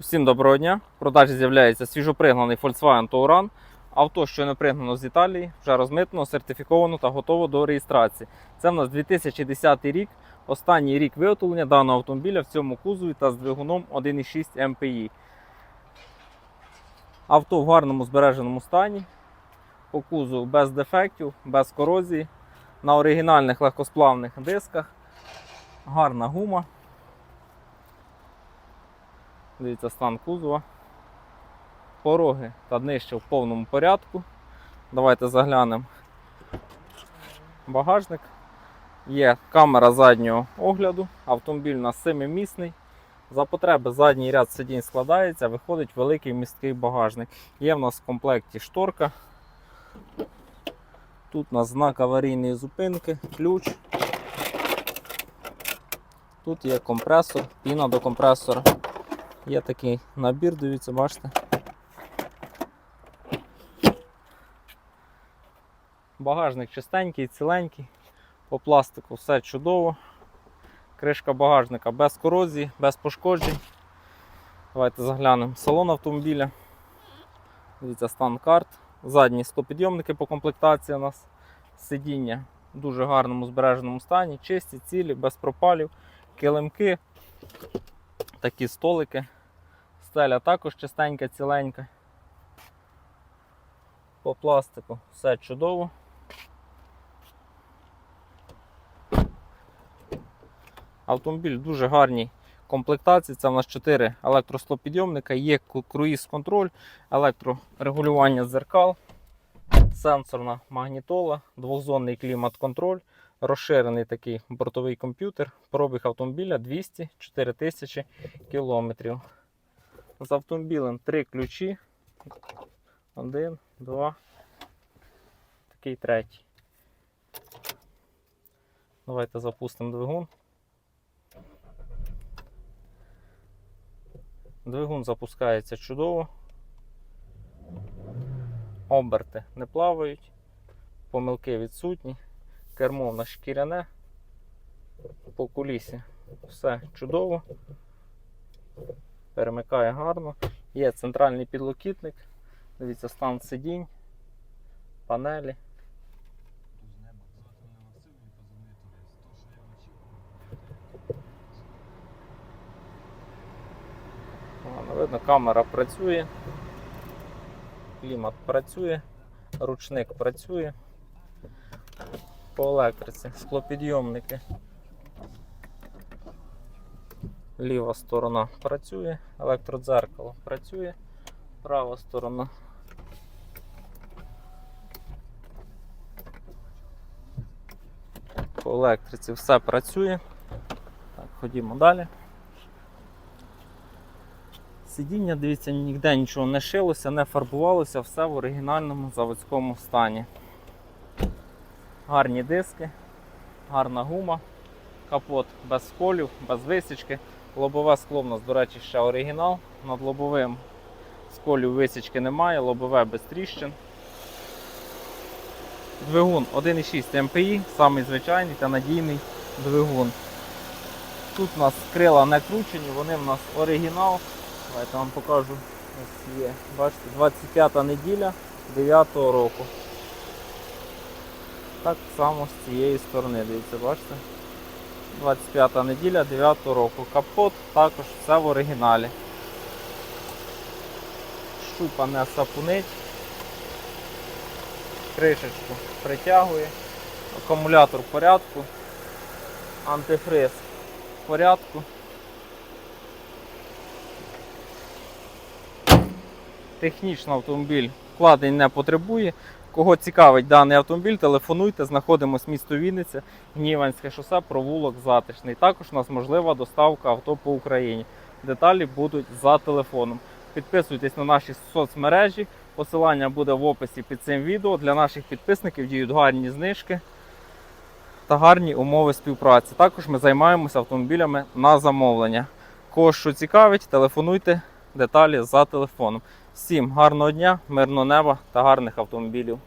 Всім доброго дня. В продажі з'являється свіжопригнаний Volkswagen Touran. Авто, що не пригнано з Італії, вже розмитнено, сертифіковано та готово до реєстрації. Це в нас 2010 рік, останній рік виготовлення даного автомобіля в цьому кузові та з двигуном 1,6 МПІ. Авто в гарному збереженому стані. По кузову без дефектів, без корозії, на оригінальних легкосплавних дисках. Гарна гума. Дивіться стан кузова. Пороги та днище в повному порядку. Давайте заглянемо. Багажник. Є камера заднього огляду. Автомобіль у нас 7-місний. За потреби задній ряд сидінь складається, виходить великий місткий багажник. Є в нас в комплекті шторка. Тут у нас знак аварійної зупинки, ключ. Тут є компресор, піна до компресора. Є такий набір, дивіться, бачите. Багажник чистенький, ціленький, по пластику все чудово. Кришка багажника без корозії, без пошкоджень. Давайте заглянемо салон автомобіля. Дивіться, стан карт. Задні склопідйомники по комплектації у нас. Сидіння в дуже гарному збереженому стані, чисті, цілі, без пропалів, килимки, такі столики. Стеля також чистенька, ціленька. По пластику все чудово. Автомобіль в дуже гарній комплектації. Це в нас 4 електросклопідйомника, є круїз-контроль, електрорегулювання дзеркал, сенсорна магнітола, двохзонний клімат-контроль, розширений такий бортовий комп'ютер, пробіг автомобіля 204 тисячі кілометрів. З автомобілем три ключі. Один, два. Такий третій. Давайте запустимо двигун. Двигун запускається чудово. Оберти не плавають, помилки відсутні, кермо на шкіряне, по кулісі все чудово, перемикає гарно. Є центральний підлокітник, дивіться стан сидінь, панелі. Ладно, видно, камера працює, клімат працює, ручник працює. По електриці, склопідйомники. Ліва сторона працює, електродзеркало працює, права сторона. По електриці все працює. Так, ходімо далі. Сидіння, дивіться, ніде нічого не шилося, не фарбувалося, все в оригінальному заводському стані. Гарні диски, гарна гума, капот без сколів, без висічки. Лобове скло в нас, до речі, ще оригінал. Над лобовим сколів висічки немає, лобове без тріщин. Двигун 1,6 МПІ, самий звичайний та надійний двигун. Тут у нас крила не кручені, вони в нас оригінал. Давайте вам покажу. Ось є. Бачите, 25 неділя 9 року. Так само з цієї сторони, дивіться, бачите? 25 неділя 9 року. Капот також все в оригіналі. Шупа не сапунить. Кришечку притягує. Акумулятор в порядку. Антифриз в порядку. Технічно автомобіль вкладень не потребує. Кого цікавить даний автомобіль, телефонуйте, знаходимось місто Вінниця, Гніванське шосе, провулок затишний. Також у нас можлива доставка авто по Україні. Деталі будуть за телефоном. Підписуйтесь на наші соцмережі. Посилання буде в описі під цим відео. Для наших підписників діють гарні знижки та гарні умови співпраці. Також ми займаємося автомобілями на замовлення. Кого що цікавить, телефонуйте деталі за телефоном. Всім гарного дня, мирного неба та гарних автомобілів.